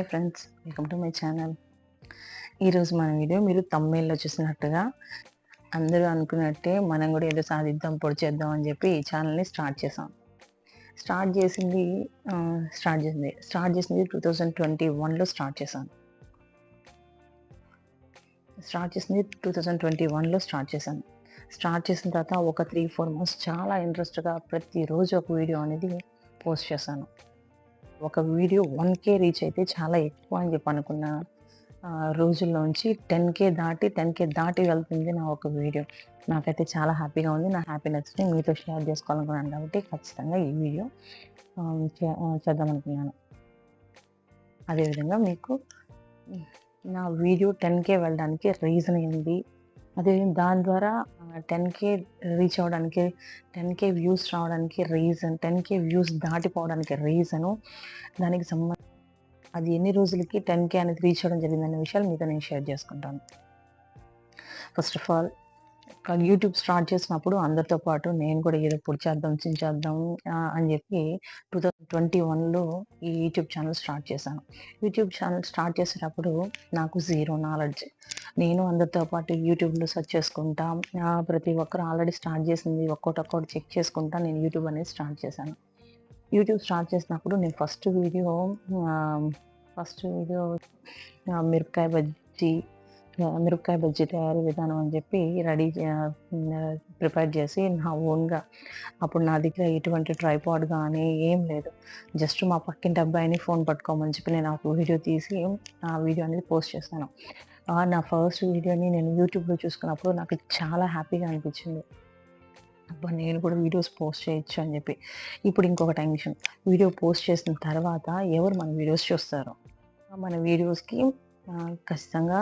Hi friends welcome to my channel. ఈరోజు మన video మీరు తమ్మేల్లో చూసినట్టుగా అందరూ అనుకున్నట్టే మనం కూడా ఏదో సాధిద్దాం పొడి చేద్దాం అని చెప్పి ఈ ఛానల్ని స్టార్ట్ చేసాం. స్టార్ట్ చేసింది స్టార్ట్ చేసింది స్టార్ట్ చేసింది టూ థౌజండ్ ట్వంటీ వన్లో స్టార్ట్ చేశాను స్టార్ట్ చేసింది టూ థౌజండ్ ట్వంటీ వన్లో స్టార్ట్ చేశాను స్టార్ట్ చేసిన తర్వాత ఒక త్రీ ఫోర్ మంత్స్ చాలా ఇంట్రెస్ట్గా ప్రతిరోజు ఒక వీడియో అనేది పోస్ట్ చేశాను. ఒక వీడియో వన్ కే రీచ్ అయితే చాలా ఎక్కువ అని చెప్పి అనుకున్న రోజుల్లోంచి టెన్ కే దాటి టెన్ కే దాటి వెళ్తుంది నా ఒక వీడియో. నాకైతే చాలా హ్యాపీగా ఉంది. నా హ్యాపీనెస్ని మీతో షేర్ చేసుకోవాలనుకున్నాను కాబట్టి ఖచ్చితంగా ఈ వీడియో చేద్దామనుకున్నాను అదేవిధంగా మీకు నా వీడియో టెన్ కే వెళ్ళడానికి రీజన్ ఏంటి? అదే దాని ద్వారా టెన్ కే రీచ్ అవ్వడానికి టెన్ కే వ్యూస్ రావడానికి రీజన్ టెన్ కే వ్యూస్ దాటిపోవడానికి రీజను దానికి సంబంధ అది ఎన్ని రోజులకి టెన్ కే అనేది రీచ్ అవ్వడం జరిగిందనే విషయాలు మీతో నేను షేర్ చేసుకుంటాను. First of all YouTube start చేసినప్పుడు అందరితో పాటు నేను కూడా ఏదో పొడి చేద్దాం చించేద్దాం అని చెప్పి టూ థౌజండ్ ట్వంటీ వన్లో ఈ యూట్యూబ్ ఛానల్ స్టార్ట్ చేశాను. యూట్యూబ్ ఛానల్ స్టార్ట్ చేసేటప్పుడు నాకు జీరో నాలెడ్జ్ నేను అందరితో పాటు యూట్యూబ్లో సెర్చ్ చేసుకుంటా ప్రతి ఒక్కరు ఆల్రెడీ స్టార్ట్ చేసింది ఒక్కొక్కటి ఒక్కొక్కటి చెక్ చేసుకుంటా నేను యూట్యూబ్ అనేది స్టార్ట్ చేశాను. యూట్యూబ్ స్టార్ట్ చేసినప్పుడు నేను ఫస్ట్ వీడియో ఫస్ట్ వీడియో మిరపకాయ బజ్జీ మిరపకాయ బజ్జీ తయారీ విధానం అని చెప్పి రెడీ ప్రిపేర్ చేసి నా ఓన్గా అప్పుడు నా దగ్గర ఎటువంటి ట్రైపాడ్ కానీ ఏం లేదు. జస్ట్ మా పక్కింటి అబ్బాయిని ఫోన్ పట్టుకోమని చెప్పి నేను ఆ వీడియో తీసి ఆ వీడియో అనేది పోస్ట్ చేశాను. నా ఫస్ట్ వీడియోని నేను యూట్యూబ్లో చూసుకున్నప్పుడు నాకు చాలా హ్యాపీగా అనిపించింది. అబ్బా నేను కూడా వీడియోస్ పోస్ట్ చేయొచ్చు అని చెప్పి. ఇప్పుడు ఇంకొక టెన్షన్. వీడియో పోస్ట్ చేసిన తర్వాత ఎవరు మన వీడియోస్ చూస్తారు? మన వీడియోస్కి ఖచ్చితంగా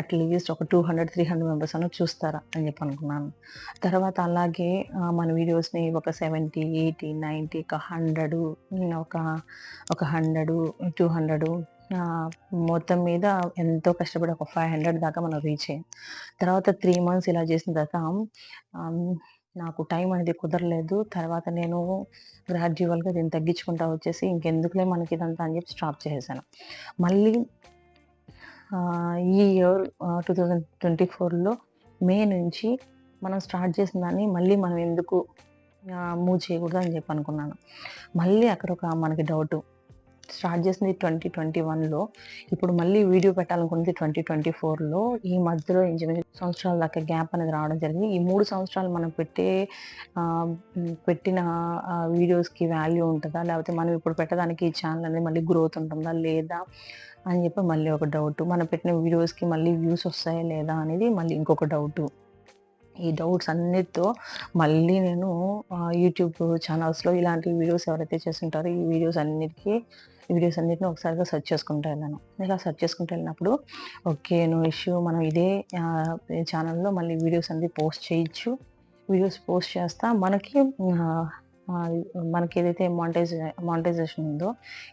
అట్లీస్ట్ ఒక two hundred three hundred members అని చూస్తారా అని చెప్పి అనుకున్నాను. తర్వాత అలాగే మన వీడియోస్ని ఒక సెవెంటీ ఎయిటీ నైంటీ ఒక హండ్రెడ్ ఒక ఒక హండ్రెడ్ టూ హండ్రెడ్ మొత్తం మీద ఎంతో కష్టపడి ఒక ఫైవ్ హండ్రెడ్ దాకా మనం రీచ్ అయ్యాం. తర్వాత త్రీ మంత్స్ ఇలా చేసిన తర్వాత నాకు టైం అనేది కుదరలేదు. తర్వాత నేను గ్రాడ్యువల్గా దీన్ని తగ్గించుకుంటా వచ్చేసి ఇంకెందుకులే మనకి ఇదంతా అని చెప్పి స్టాప్ చేసేసాను. మళ్ళీ ఈ ఇయర్ టూ థౌజండ్ ట్వంటీ ఫోర్లో మే నుంచి మనం స్టార్ట్ చేసిన దాన్ని మళ్ళీ మనం ఎందుకు మూవ్ చేయకూడదు అని చెప్పి అనుకున్నాను. మళ్ళీ అక్కడ ఒక మనకి డౌట్ స్టార్ట్ చేసింది ట్వంటీ ట్వంటీ వన్లో ఇప్పుడు మళ్ళీ వీడియో పెట్టాలనుకున్నది ట్వంటీ ట్వంటీ ఫోర్లో ఈ మధ్యలో ఇంచుమించు సంవత్సరాల దాకా గ్యాప్ అనేది రావడం జరిగింది. ఈ మూడు సంవత్సరాలు మనం పెట్టే పెట్టిన వీడియోస్కి వాల్యూ ఉంటుందా? లేకపోతే మనం ఇప్పుడు పెట్టడానికి ఈ ఛానల్ అనేది మళ్ళీ గ్రోత్ ఉంటుందా? లేదా? అని చెప్పి మళ్ళీ ఒక డౌట్ మనం పెట్టిన వీడియోస్కి మళ్ళీ వ్యూస్ వస్తాయా లేదా అనేది మళ్ళీ ఇంకొక డౌట్ ఈ డౌట్స్ అన్నిటితో మళ్ళీ నేను యూట్యూబ్ ఛానల్స్లో ఇలాంటి వీడియోస్ ఎవరైతే చేస్తుంటారో ఈ వీడియోస్ అన్నిటికీ వీడియోస్ అన్నింటినీ ఒకసారిగా సెర్చ్ చేసుకుంటూ వెళ్ళాను. ఇలా సెర్చ్ చేసుకుంటూ వెళ్ళినప్పుడు ఓకే నో ఇష్యూ మనం ఇదే ఛానల్లో మళ్ళీ వీడియోస్ అన్ని పోస్ట్ చేయొచ్చు. వీడియోస్ పోస్ట్ చేస్తా మనకి మనకి ఏదైతే మానిటైజ్ మానిటైజేషన్ ఉందో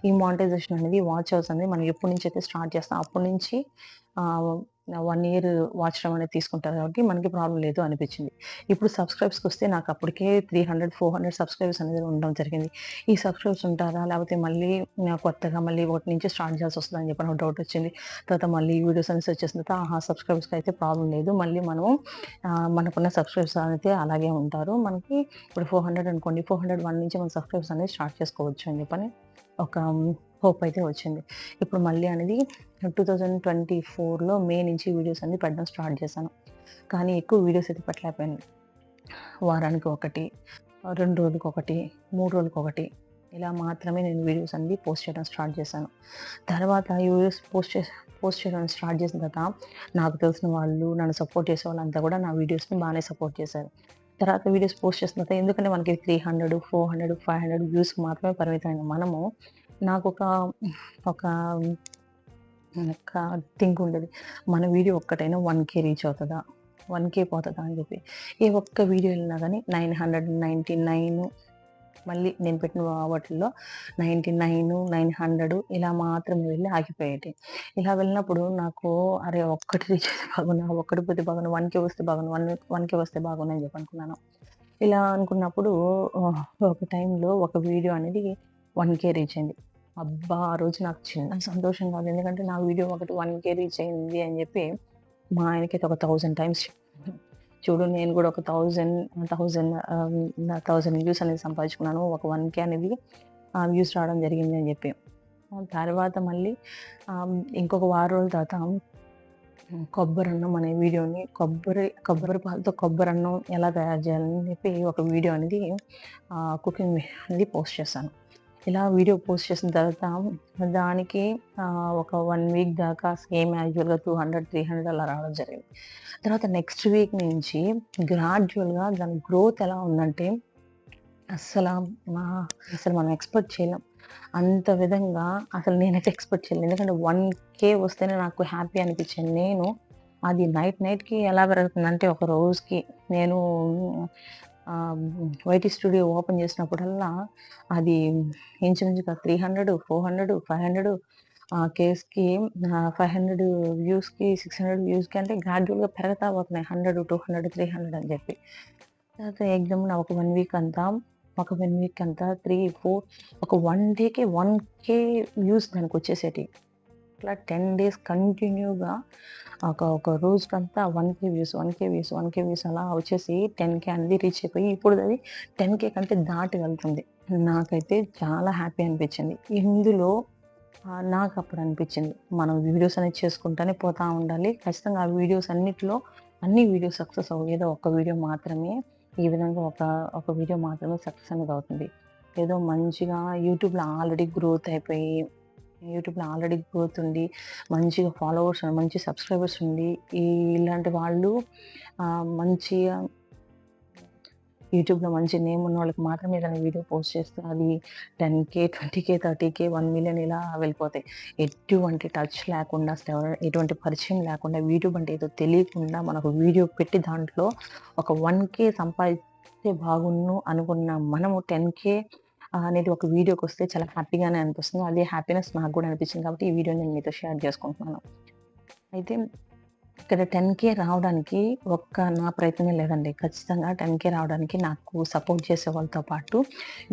ఈ మానిటైజేషన్ అనేది వాచ్ అవర్స్ అనేది మనం ఎప్పటి నుంచి అయితే స్టార్ట్ చేస్తాం అప్పటి నుంచి వన్ ఇయర్ వాచ్ టైం అనేది తీసుకుంటారు కాబట్టి మనకి ప్రాబ్లం లేదు అనిపించింది. ఇప్పుడు సబ్స్క్రైబ్స్కి వస్తే నాకు అప్పటికే three hundred four hundred subscribers అనేది ఉండడం జరిగింది. ఈ సబ్స్క్రైబ్స్ ఉంటారా? లేకపోతే మళ్ళీ కొత్తగా మళ్ళీ ఒకటి నుంచి స్టార్ట్ చేయాల్సి వస్తుందని అని చెప్పి నాకు డౌట్ వచ్చింది. తర్వాత మళ్ళీ వీడియోస్ అనేసి వచ్చేసిన తర్వాత ఆహా సబ్స్క్రైబర్స్కి అయితే ప్రాబ్లం లేదు. మళ్ళీ మనం మనకున్న సబ్స్క్రైబ్స్ అయితే అలాగే ఉంటారు. మనకి ఇప్పుడు ఫోర్ హండ్రెడ్ అనుకోండి ఫోర్ హండ్రెడ్ వన్ నుంచి మన సబ్స్క్రైబ్స్ అనేది స్టార్ట్ చేసుకోవచ్చు అని చెప్పని ఒక హోప్ అయితే వచ్చింది. ఇప్పుడు మళ్ళీ అనేది టూ థౌజండ్ ట్వంటీ ఫోర్లో మే నుంచి వీడియోస్ అన్ని పెట్టడం స్టార్ట్ చేశాను. కానీ ఎక్కువ వీడియోస్ అయితే పెట్టలేకపోయాను. వారానికి ఒకటి రెండు రోజులకు ఒకటి మూడు రోజులకు ఒకటి ఇలా మాత్రమే నేను వీడియోస్ అన్ని పోస్ట్ చేయడం స్టార్ట్ చేశాను. తర్వాత ఈ వీడియోస్ పోస్ట్ చేసి పోస్ట్ చేయడం స్టార్ట్ చేసిన తర్వాత నాకు తెలిసిన వాళ్ళు నన్ను సపోర్ట్ చేసే వాళ్ళంతా కూడా నా వీడియోస్ని బాగానే సపోర్ట్ చేశారు. తర్వాత వీడియోస్ పోస్ట్ చేసిన తర్వాత ఎందుకంటే మనకి three hundred four hundred five hundred views మాత్రమే పరిమితమైన మనము నాకు ఒక ఒక ఒక థింక్ ఉండేది. మన వీడియో ఒక్కటైనా వన్ కే రీచ్ అవుతుందా? వన్ కే పోతుందా అని చెప్పి. ఏ ఒక్క వీడియో వెళ్ళినా కానీ నైన్ హండ్రెడ్ నైంటీ నైన్ మళ్ళీ నేను పెట్టిన వాటిల్లో నైంటీ నైన్ నైన్ హండ్రెడ్ ఇలా మాత్రమే వెళ్ళి ఆగిపోయేటి ఇలా వెళ్ళినప్పుడు నాకు అరే ఒక్కటి రీచ్ అయితే బాగున్నా ఒక్కటి పోతే బాగున్నా వన్ కే వస్తే బాగున్నా వన్ వన్కే వస్తే బాగున్నా అని చెప్పి అనుకున్నాను. ఇలా అనుకున్నప్పుడు ఒక టైంలో ఒక వీడియో అనేది వన్ కే రీచ్ అయింది. అబ్బా ఆ రోజు నాకు చిన్న సంతోషం కాదు. ఎందుకంటే నా వీడియో ఒకటి వన్ కే రీచ్ అయింది అని చెప్పి మా ఆయనకైతే ఒక థౌజండ్ టైమ్స్ చూడు నేను కూడా ఒక థౌజండ్ థౌజండ్ థౌజండ్ వ్యూస్ అనేది సంపాదించుకున్నాను. ఒక వన్ కే అనేది వ్యూస్ రావడం జరిగింది అని చెప్పి. తర్వాత మళ్ళీ ఇంకొక వారం రోజుల తర్వాత కొబ్బరి అన్నం అనే వీడియోని కొబ్బరి కొబ్బరి పాలతో కొబ్బరి అన్నం ఎలా తయారు చేయాలని చెప్పి ఒక వీడియో అనేది కుకింగ్ అనేది పోస్ట్ చేశాను. ఇలా వీడియో పోస్ట్ చేసిన తర్వాత దానికి ఒక వన్ వీక్ దాకా సేమ్ యాజువల్గా టూ హండ్రెడ్ త్రీ హండ్రెడ్ అలా రావడం జరిగింది. తర్వాత నెక్స్ట్ వీక్ నుంచి గ్రాడ్యువల్గా దాని గ్రోత్ ఎలా ఉందంటే అస్సలు మా అసలు మనం ఎక్స్పెక్ట్ చేయలేం. అంత విధంగా అసలు నేనైతే ఎక్స్పెక్ట్ చేయలేను. ఎందుకంటే వన్ కే వస్తేనే నాకు హ్యాపీ అనిపించింది. నేను అది నైట్ నైట్కి ఎలా పెరుగుతుందంటే ఒక రోజుకి నేను వైటీ స్టూడియో ఓపెన్ చేసినప్పుడల్లా అది ఇంచుమించుగా three hundred four hundred five hundred కేస్కి five hundred వ్యూస్కి సిక్స్ హండ్రెడ్ వ్యూస్కి అంటే గ్రాడ్యువల్గా పెరగతా పోతున్నాయి. Hundred two hundred three hundred అని చెప్పి. తర్వాత ఎగ్జామ్ ఒక వన్ వీక్ అంతా ఒక వన్ వీక్ అంతా త్రీ ఫోర్ ఒక వన్ డేకి వన్ కే వ్యూస్ దానికి వచ్చేసేటి అట్లా టెన్ డేస్ కంటిన్యూగా ఒక ఒక రోజుకంతా one K views one K views one K views అలా వచ్చేసి టెన్ కే అనేది రీచ్ అయిపోయి ఇప్పుడు అది టెన్ కే కంటే దాటి వెళ్తుంది. నాకైతే చాలా హ్యాపీ అనిపించింది. ఇందులో నాకు అప్పుడు అనిపించింది. మనం వీడియోస్ అనేది చేసుకుంటూనే పోతూ ఉండాలి. ఖచ్చితంగా ఆ వీడియోస్ అన్నిటిలో అన్ని వీడియోస్ సక్సెస్ అవ్వదు ఒక వీడియో మాత్రమే ఈ విధంగా ఒక ఒక వీడియో మాత్రమే సక్సెస్ అనేది అవుతుంది. ఏదో మంచిగా యూట్యూబ్లో ఆల్రెడీ గ్రోత్ అయిపోయి యూట్యూబ్లో ఆల్రెడీ గ్రోత్ ఉంది మంచిగా ఫాలోవర్స్ మంచి సబ్స్క్రైబర్స్ ఉంది. ఈ ఇలాంటి వాళ్ళు మంచిగా యూట్యూబ్లో మంచి నేమ్ ఉన్న వాళ్ళకి మాత్రమే ఏదైనా వీడియో పోస్ట్ చేస్తే అది ten K twenty K thirty K one million ఇలా వెళ్ళిపోతాయి. ఎటువంటి టచ్ లేకుండా ఎటువంటి పరిచయం లేకుండా యూట్యూబ్ అంటే ఏదో తెలియకుండా మనకు వీడియో పెట్టి దాంట్లో ఒక వన్ కే సంపాదిస్తే బాగున్ను అనుకున్న మనము టెన్ కే అనేది ఒక వీడియోకి వస్తే చాలా హ్యాపీగానే అనిపిస్తుంది. అదే హ్యాపీనెస్ నాకు కూడా అనిపించింది కాబట్టి ఈ వీడియో నేను మీతో షేర్ చేసుకుంటున్నాను. అయితే ఇక్కడ టెన్ కే రావడానికి ఒక్క నా ప్రయత్నమే లేదండి. ఖచ్చితంగా టెన్ కే రావడానికి నాకు సపోర్ట్ చేసే వాళ్ళతో పాటు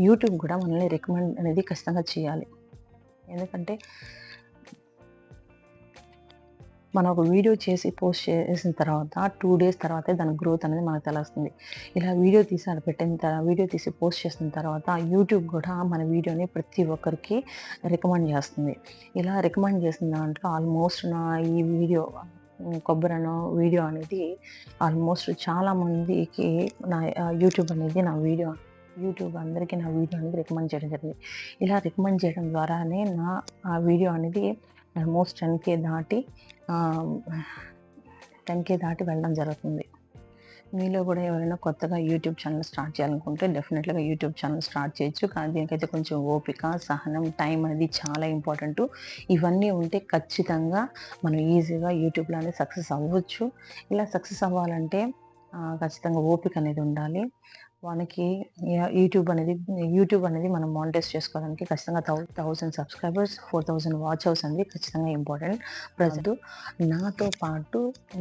యూట్యూబ్ కూడా మనల్ని రికమెండ్ అనేది ఖచ్చితంగా చేయాలి. ఎందుకంటే మనం ఒక వీడియో చేసి పోస్ట్ చేసిన తర్వాత టూ డేస్ తర్వాతే దాని గ్రోత్ అనేది మనకు తెలుస్తుంది. ఇలా వీడియో తీసి అలా పెట్టిన తర్వాత వీడియో తీసి పోస్ట్ చేసిన తర్వాత యూట్యూబ్ కూడా మన వీడియోని ప్రతి ఒక్కరికి రికమెండ్ చేస్తుంది. ఇలా రికమెండ్ చేసిన దాంట్లో ఆల్మోస్ట్ నా ఈ వీడియో కొబ్బరనో వీడియో అనేది ఆల్మోస్ట్ చాలా మందికి నా యూట్యూబ్ అనేది నా వీడియో యూట్యూబ్ అందరికీ నా వీడియో అనేది రికమెండ్ చేయడం జరిగింది. ఇలా రికమెండ్ చేయడం ద్వారానే నా ఆ వీడియో అనేది ఆల్మోస్ట్ టెన్ కే దాటి టెన్ కే దాటి వెళ్ళడం జరుగుతుంది. మీలో కూడా ఎవరైనా కొత్తగా యూట్యూబ్ ఛానల్ స్టార్ట్ చేయాలనుకుంటే డెఫినెట్గా యూట్యూబ్ ఛానల్ స్టార్ట్ చేయొచ్చు. కానీ దీనికైతే కొంచెం ఓపిక సహనం టైం అనేది చాలా ఇంపార్టెంట్. ఇవన్నీ ఉంటే ఖచ్చితంగా మనం ఈజీగా యూట్యూబ్లో అనేది సక్సెస్ అవ్వచ్చు. ఇలా సక్సెస్ అవ్వాలంటే ఖచ్చితంగా ఓపిక అనేది ఉండాలి. మనకి యూట్యూబ్ అనేది యూట్యూబ్ అనేది మనం మానిటైజ్ చేసుకోవడానికి ఖచ్చితంగా thou thousand subscribers four thousand watch hours అనేది ఖచ్చితంగా ఇంపార్టెంట్ ప్రజెంట్ నాతో పాటు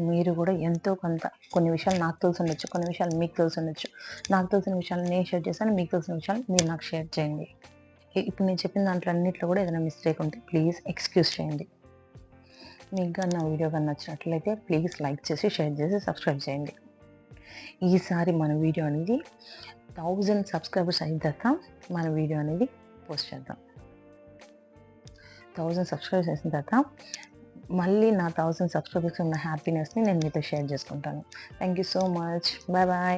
మీరు కూడా ఎంతో కొంత కొన్ని విషయాలు నాకు తెలిసి ఉండొచ్చు కొన్ని విషయాలు మీకు తెలిసి ఉండొచ్చు. నాకు తెలిసిన విషయాలు నేను షేర్ చేశాను మీకు తెలిసిన విషయాలు మీరు నాకు షేర్ చేయండి. ఇప్పుడు నేను చెప్పిన దాంట్లో అన్నింటిలో కూడా ఏదైనా మిస్టేక్ ఉంటే ప్లీజ్ ఎక్స్క్యూజ్ చేయండి. మీకు కానీ నా వీడియో కానీ నచ్చినట్లయితే ప్లీజ్ లైక్ చేసి షేర్ చేసి సబ్స్క్రైబ్ చేయండి. ఈసారి మన వీడియో అనేది థౌజండ్ సబ్స్క్రైబర్స్ అయిన తర్వాత మన వీడియో అనేది పోస్ట్ చేద్దాం. థౌజండ్ సబ్స్క్రైబర్స్ అయిన తర్వాత మళ్ళీ నా థౌజండ్ సబ్స్క్రైబర్స్ ఉన్న హ్యాపీనెస్ని నేను మీతో షేర్ చేసుకుంటాను. Thank you so much. Bye bye.